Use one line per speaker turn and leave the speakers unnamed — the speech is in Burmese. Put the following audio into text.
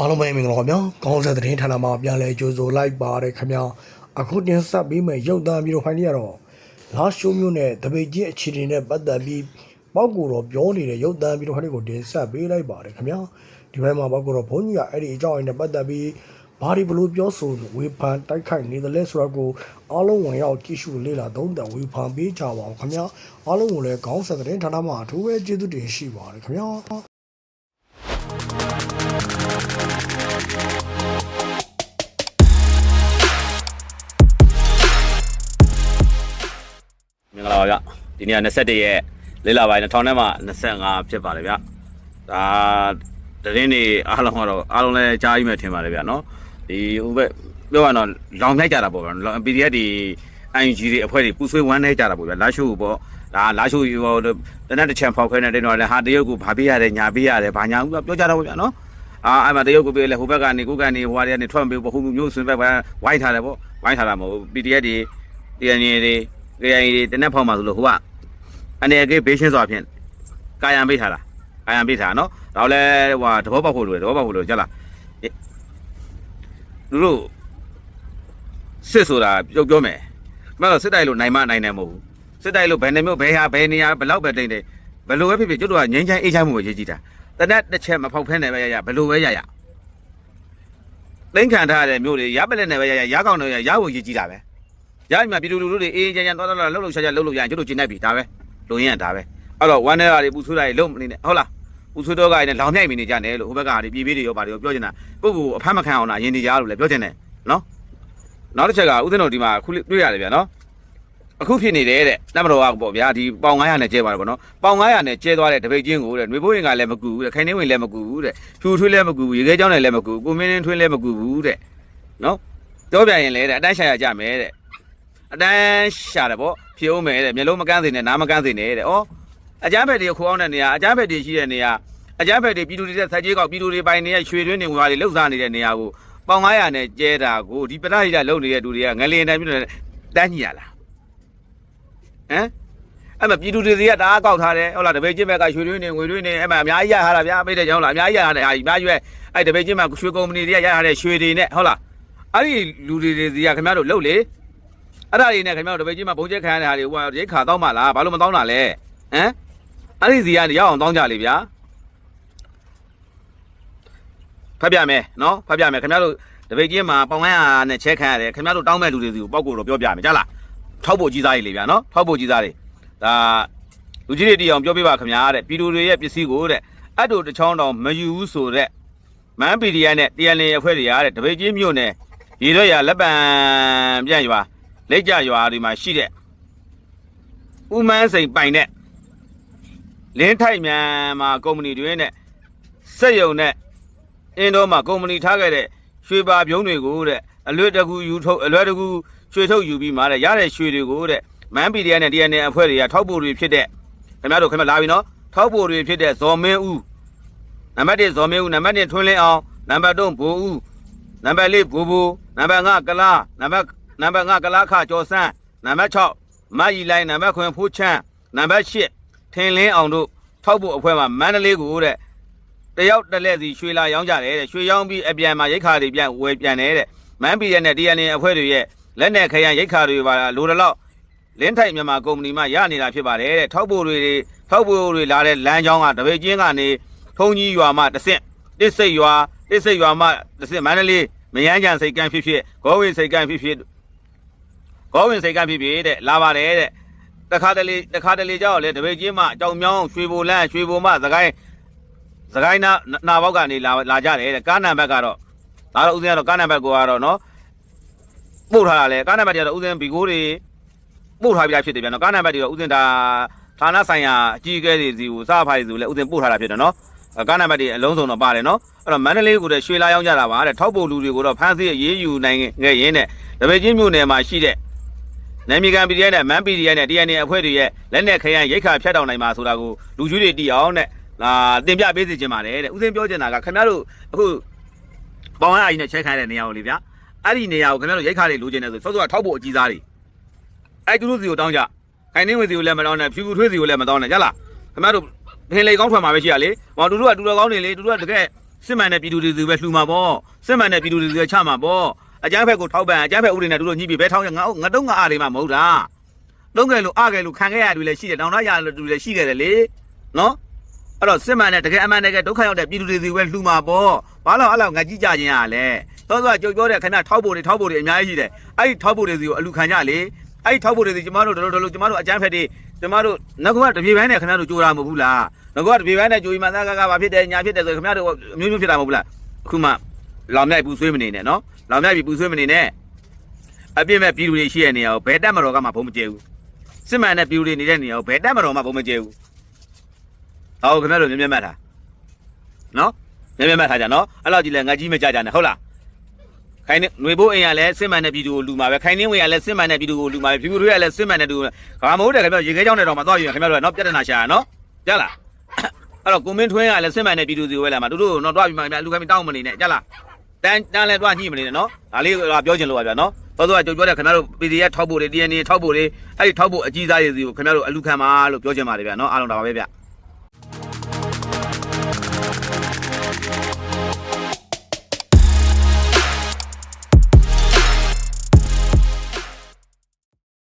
အားလုံးပဲမင်္ဂလာပါဗျာကောင်းဆက်သတင်းဌာနမှာပြန်လဲကြိုဆိုလိုက်ပါတယ်ခင်ဗျာအခုတင်ဆက်ပေးမယ့်ရုပ်သံပြီးတော့ဖိုင်လေးကတော့လာရှိုးမျိုးနဲ့တပိတ်ကြီးအခြေအနေနဲ့ပတ်သက်ပြီးပောက်ကိုတော့ပြောနေတဲ့ရုပ်သံပြီးတော့ဖိုင်လေးကိုတင်ဆက်ပေးလိုက်ပါတယ်ခင်ဗျာဒီဘက်မှာပောက်ကိုတော့ဘုန်းကြီးကအဲ့ဒီအကြောင်းအရာနဲ့ပတ်သက်ပြီးဘာဒီဘလို့ပြောဆိုဝေဖန်တိုက်ခိုက်နေတယ်လဲဆိုတော့ကိုအားလုံးဝင်ရောက်ကြည့်ရှုလေ့လာသုံးသပ်ဝေဖန်ပေးကြပါအောင်ခင်ဗျာအားလုံးကိုလည်းကောင်းဆက်သတင်းဌာနမှာအထူးပဲကျေးဇူးတင်ရှိပါတယ်ခင်ဗျာ
င်္ဂလာပါဗျဒီနေ့က21ရက်လေးလပိုင်း2000နဲ့မှ25ဖြစ်ပါတယ်ဗျဒါသတင်းတွေအားလုံးကတော့အားလုံးလည်းကြားပြီးမှထင်ပါတယ်ဗျနော်ဒီဟိုဘက်ပြောရတော့လောင်နှိုက်ကြတာပေါ့ဗျ PDF တွေ ING တွေအဖွဲ့တွေပူဆွေးဝမ်းနှိုက်ကြတာပေါ့ဗျလာရှိုးပေါ့ဒါလာရှိုးဟိုတနက်တစ်ချံဖောက်ခွဲနေတဲ့တော့လည်းဟာတရုတ်ကိုဗာပေးရတယ်ညာပေးရတယ်ဗာညာပြောကြတော့ဗျနော်အာအဲ့မှာတရုတ်ကိုပေးလေဟိုဘက်ကနေကိုကနေဟိုဟာတွေကနေထွက်မပေးဘူးဟိုမျိုးဆွေးဘက်ဝိုင်းထားတယ်ပေါ့ဝိုင်းထားတာမဟုတ် PDF တွေ TNA တွေ KIA တွေတနက်ဖောက်မှာဆိုလို့ဟိုကအနေအကေဘေးရှင်းစွာဖြင့်ကာယံပေးထားတာကာယံပေးထားနော်ဒါလည်းဟိုတဘောပေါက်ဖို့လိုတယ်တဘောပေါက်ဖို့လိုကြလားလူတို့စစ်ဆိုတာပြုတ်ပြောမယ်မဟုတ်စစ်တိုက်လို့နိုင်မနိုင်တယ်မဟုတ်ဘူးစစ်တိုက်လို့ဘယ်နှမျိုးဘယ်ဟာဘယ်နေရာဘယ်လောက်ပဲတိတ်တယ်ဘယ်လိုပဲဖြစ်ဖြစ်ကျွတ်တို့ကငင်းချမ်းအေးချမ်းမှုကိုရေးကြည့်တာတနက်တစ်ချက်မဖောက်ဖဲနဲ့ပဲရရဘယ်လိုပဲရရသိန်းခံထားတဲ့မျိုးတွေရပလက်နဲ့ပဲရရရကောင်းတယ်ရရဖို့ရေးကြည့်တာပဲ ရပြီမှာပြည်သူလူထုတွေအေးအေးချမ်းချမ်းသွားသွားလာလှုပ်လှုပ်ရှားရှားလှုပ်လှုပ်ရရင်ကျွန်တော်ကျင်တတ်ပြီဒါပဲလူရင်းကဒါပဲအဲ့တော့ဝမ်းထဲတာတွေပူဆွေးတာတွေလုံးမနေနဲ့ဟုတ်လားပူဆွေးတော့ကလည်းလောင်မြိုက်မိနေကြတယ်လို့ဟိုဘက်ကတွေပြေးပြေးတွေရောပါတယ်ရောပြောချင်တာကိုယ့်ကိုအဖမ်းမခံအောင်လားယင်နေကြလို့လည်းပြောချင်တယ်နော်နောက်တစ်ချက်ကဦးသိန်းတော်ဒီမှာခုတွေ့ရတယ်ဗျာနော်အခုဖြစ်နေတယ်တဲ့တမတော်ကပေါ့ဗျာဒီပေါင်900နဲ့ကျဲသွားတယ်ပေါ့နော်ပေါင်900နဲ့ကျဲသွားတဲ့တပိတ်ချင်းကိုတဲ့ຫນွေဘိုးရင်ကလည်းမကူဘူးတဲ့ခိုင်နေဝင်လည်းမကူဘူးတဲ့ဖြူထွေးလည်းမကူဘူးရေခဲကြောင်းလည်းမကူဘူးကိုမင်းင်းထွေးလည်းမကူဘူးတဲ့နော်ပြောပြရင်လည်းတဲ့အတိုင်းရှာရကြမယ်တဲ့ အတန်းရှာတယ်ပေါ့ဖြေအောင်မယ်တဲ့မျက်လုံးမကန်းစေနဲ့နားမကန်းစေနဲ့တဲ့ဩအကြမ်းဖက်တွေခိုးအောင်တဲ့နေရာအကြမ်းဖက်တွေရှိတဲ့နေရာအကြမ်းဖက်တွေပြည်သူတွေတဲ့ဆက်ကြီးကောက်ပြည်သူတွေပိုင်နေတဲ့ရွှေတွင်းတွေငွာတွေလှုပ်စားနေတဲ့နေရာကိုပေါင်900နဲ့ကျဲတာကိုဒီပထဟိတလုံနေတဲ့လူတွေကငလင်တိုင်းပြည်နေတဲ့တန်းကြီးရလားဟမ်အဲ့မှာပြည်သူတွေစီကတအားကောက်ထားတယ်ဟုတ်လားတပည့်ချင်းဘက်ကရွှေတွင်းတွေငွေတွင်းတွေအဲ့မှာအများကြီးရထားတာဗျာမိတဲ့ကြောင်းလားအများကြီးရထားတယ်ဟာဒီအများကြီးပဲအဲ့တပည့်ချင်းဘက်ရွှေကုမ္ပဏီတွေကရထားတဲ့ရွှေတွေနဲ့ဟုတ်လားအဲ့ဒီလူတွေတွေစီကခင်ဗျားတို့လှုပ်လေ အဲ့ဒါတွေနဲ့ခင်ဗျားတို့တပည့်ကြီးမှာဘုံကျက်ခံရတဲ့ဟာတွေဟိုရိတ်ခါတောင်းပါလားဘာလို့မတောင်းတာလဲဟမ်အဲ့ဒီစီကနေရအောင်တောင်းကြလေဗျာဖတ်ပြမယ်နော်ဖတ်ပြမယ်ခင်ဗျားတို့တပည့်ကြီးမှာပေါင်ငန်းဟာနဲ့ချဲခံရတယ်ခင်ဗျားတို့တောင်းမဲ့လူတွေစီကိုပောက်ကိုတော့ပြောပြမယ်ကြားလားထောက်ဖို့ကြီးစားတွေလေဗျာနော်ထောက်ဖို့ကြီးစားတွေဒါလူကြီးတွေတီအောင်ပြောပြပါခင်ဗျာတဲ့ပြည်သူတွေရဲ့ပစ္စည်းကိုတဲ့အတ်တို့တစ်ချောင်းတောင်မယူဘူးဆိုတဲ့မန်ပီဒီယာနဲ့တရားလင်အဖွဲ့တွေရတဲ့တပည့်ကြီးမြို့နယ်ရေရွက်ရလက်ပံပြန့်ရွာ လက်ကြရွာဒီမှာရှိတဲ့ဥမန်းစိန်ပိုင်တဲ့လင်းထိုက်မြန်မာကုမ္ပဏီတွေနဲ့စက်ယုံနဲ့အင်းတော်မှာကုမ္ပဏီထားခဲ့တဲ့ရွှေပါပြုံးတွေကိုတဲ့အလွတ်တကူယူထုတ်အလွတ်တကူရွှေထုတ်ယူပြီးမှတဲ့ရတဲ့ရွှေတွေကိုတဲ့မန်ပီဒီယာနဲ့ DNA အဖွဲ့တွေကထောက်ပို့တွေဖြစ်တဲ့ခင်ဗျားတို့ခင်ဗျားလာပြီနော်ထောက်ပို့တွေဖြစ်တဲ့ဇော်မင်းဦးနံပါတ်1ဇော်မင်းဦးနံပါတ်2ထွန်းလင်းအောင်နံပါတ်3ဘိုးဦးနံပါတ်4ဘူဘူနံပါတ်5ကလားနံပါတ် နံပါတ်5ကလာခကျော်စန်းနံပါတ်6မတ်ရီလိုင်းနံပါတ်9ဖိုးချမ်းနံပါတ်8ထင်းလင်းအောင်တို့ထောက်ဖို့အဖွဲ့မှာမန္တလေးကိုတဲ့တယောက်တစ်လက်စီရွှေလာရောင်းကြတယ်တဲ့ရွှေရောင်းပြီးအပြန်မှာရိတ်ခါတွေပြန်ဝယ်ပြန်တယ်တဲ့မန်ပီရဲ့နဲ့ DNA အဖွဲ့တွေရဲ့လက်နဲ့ခရမ်းရိတ်ခါတွေပါလိုတလောက်လင်းထိုက်မြန်မာကုမ္ပဏီမှရနေတာဖြစ်ပါတယ်တဲ့ထောက်ဖို့တွေထောက်ဖို့တွေလာတဲ့လမ်းကြောင်းကတပိတ်ချင်းကနေထုံကြီးရွာမှတဆင့်တစ်စိတ်ရွာတစ်စိတ်ရွာမှတဆင့်မန္တလေးမယန်းကြံစိတ်ကန်းဖြစ်ဖြစ်ဂောဝေစိတ်ကန်းဖြစ်ဖြစ် ကောဝင်စိတ်ကဖြစ်ဖြစ်တဲ့လာပါတယ်တဲ့တခါတလေတခါတလေကြောက်လေတပိတ်ချင်းမှအကြောင်မြောင်းရွှေဘိုလန်းရွှေဘိုမသခိုင်းသခိုင်းနာနာဘောက်ကနေလာလာကြတယ်တဲ့ကားနံပါတ်ကတော့ဒါတော့ဦးစင်းကတော့ကားနံပါတ်ကိုကတော့နော်ပို့ထားတာလေကားနံပါတ်တွေကတော့ဦးစင်းဘီကိုတွေပို့ထားပြီးသားဖြစ်တယ်ဗျာနော်ကားနံပါတ်တွေတော့ဦးစင်းဒါဌာနဆိုင်ရာအကြီးအကဲတွေစီကိုစားဖိုင်စီကိုလည်းဦးစင်းပို့ထားတာဖြစ်တယ်နော်ကားနံပါတ်တွေအလုံးစုံတော့ပါတယ်နော်အဲ့တော့မန္တလေးကိုလည်းရွှေလာရောက်ကြတာပါတဲ့ထောက်ပို့လူတွေကိုတော့ဖမ်းဆီးရေးယူနိုင်ခဲ့ရင်းနဲ့တပိတ်ချင်းမြို့နယ်မှာရှိတဲ့ နာမည်ခံ PDF နဲ့ MAN PDF နဲ့ DNA အဖွဲ့တွေရဲ့လက်နက်ခရမ်းရိတ်ခါဖြတ်တောင်နိုင်မှာဆိုတာကိုလူကြီးတွေတည်အောင်နဲ့လာတင်ပြပေးစီခြင်းပါတယ်တဲ့ဦးစင်းပြောချင်တာကခင်ဗျားတို့အခုပေါင်ဟအကြီးနဲ့ချက်ခိုင်းတဲ့နေရာကိုလေဗျာအဲ့ဒီနေရာကိုခင်ဗျားတို့ရိတ်ခါတွေလိုချင်တယ်ဆိုစောစောကထောက်ဖို့အကြီးစားတွေအဲ့သူတို့စီကိုတောင်းကြခိုင်နေဝင်စီကိုလည်းမတောင်းနဲ့ဖြူဖြူထွေးစီကိုလည်းမတောင်းနဲ့ကြလားခင်ဗျားတို့ဖင်လေကောင်းထွက်မှာပဲရှိရလေဟောတူတို့ကတူတော်ကောင်းနေလေတူတို့ကတကယ်စစ်မှန်တဲ့ပြည်သူတွေစီပဲလှူမှာပေါ့စစ်မှန်တဲ့ပြည်သူတွေစီပဲချမှာပေါ့ အကြမ်းဖက်ကိုထောက်ပံ့အကြမ်းဖက်ဥပဒေနဲ့တို့တို့ညှိပြီးဘဲထောင်းရငါငါတုံးငါအားတွေမှမဟုတ်တာတုံးကယ်လို့အားကယ်လို့ခံခဲ့ရတူလည်းရှိတယ်တောင်းတရတူလည်းရှိခဲ့တယ်လေနော်အဲ့တော့စစ်မှန်တဲ့တကယ်အမှန်တကယ်ဒုက္ခရောက်တဲ့ပြည်သူတွေစီပဲလှူမှာပေါ့ဘာလို့အဲ့လောက်ငါကြည့်ကြခြင်းရလဲသောသောကြုံပြောတဲ့ခင်ဗျထောက်ဖို့တွေထောက်ဖို့တွေအများကြီးရှိတယ်အဲ့ဒီထောက်ဖို့တွေစီကိုအလူခံကြလေအဲ့ဒီထောက်ဖို့တွေစီကျမတို့တို့တို့ကျမတို့အကြမ်းဖက်တွေကျမတို့ငါကတပြေပိုင်းနဲ့ခင်ဗျတို့ကြိုးတာမဟုတ်ဘူးလားငါကတပြေပိုင်းနဲ့ကြိုးပြီးမှသားကကဘာဖြစ်တယ်ညာဖြစ်တယ်ဆိုခင်ဗျတို့အမျိုးမျိုးဖြစ်တာမဟုတ်ဘူးလားအခုမှလောင်မြိုက်ပူဆွေးမနေနဲ့နော် လောင်မြိုက်ပြီးပူဆွေးမနေနဲ့အပြစ်မဲ့ပြည်သူတွေရှိတဲ့နေရာကိုဘယ်တက်မတော်ကမှဘုံမကျဲဘူးစစ်မှန်တဲ့ပြည်သူတွေနေတဲ့နေရာကိုဘယ်တက်မတော်မှဘုံမကျဲဘူးဟောခင်ဗျတို့မြင်မြင်မှတ်တာနော်မြင်မြင်မှတ်ထားကြနော်အဲ့လောက်ကြီးလဲငါကြီးမကြကြနဲ့ဟုတ်လားခိုင်းနေຫນွေဘိုးအိမ်ကလည်းစစ်မှန်တဲ့ပြည်သူကိုလူမှာပဲခိုင်းနေဝင်ကလည်းစစ်မှန်တဲ့ပြည်သူကိုလူမှာပဲပြည်သူတွေကလည်းစစ်မှန်တဲ့သူကဘာမဟုတ်တယ်ခင်ဗျရေခဲချောင်းနဲ့တော့မသွားရင်ခင်ဗျတို့ကနော်ပြဿနာရှာရနော်ကြားလားအဲ့တော့ကိုမင်းထွင်းကလည်းစစ်မှန်တဲ့ပြည်သူစီကိုပဲလာမှာတို့တို့တော့တွားပြီးမှလူခိုင်းတောင်းမနေနဲ့ကြားလား တန်းတန်းလဲတွားညှိမနေနဲ့နော်ဒါလေးပြောချင်လို့ပါဗျာနော်သောသောကကြုံပြောတဲ့ခင်ဗျတို့ PDF ထောက်ဖို့တွေ DNA ထောက်ဖို့တွေအဲ့ဒီထောက်ဖို့အကြီးစားတွေစီကိုခင်ဗျတို့အလူခံပါလို့ပြောချင်ပါတယ်ဗျာနော်အားလုံးဒါပါပဲဗျ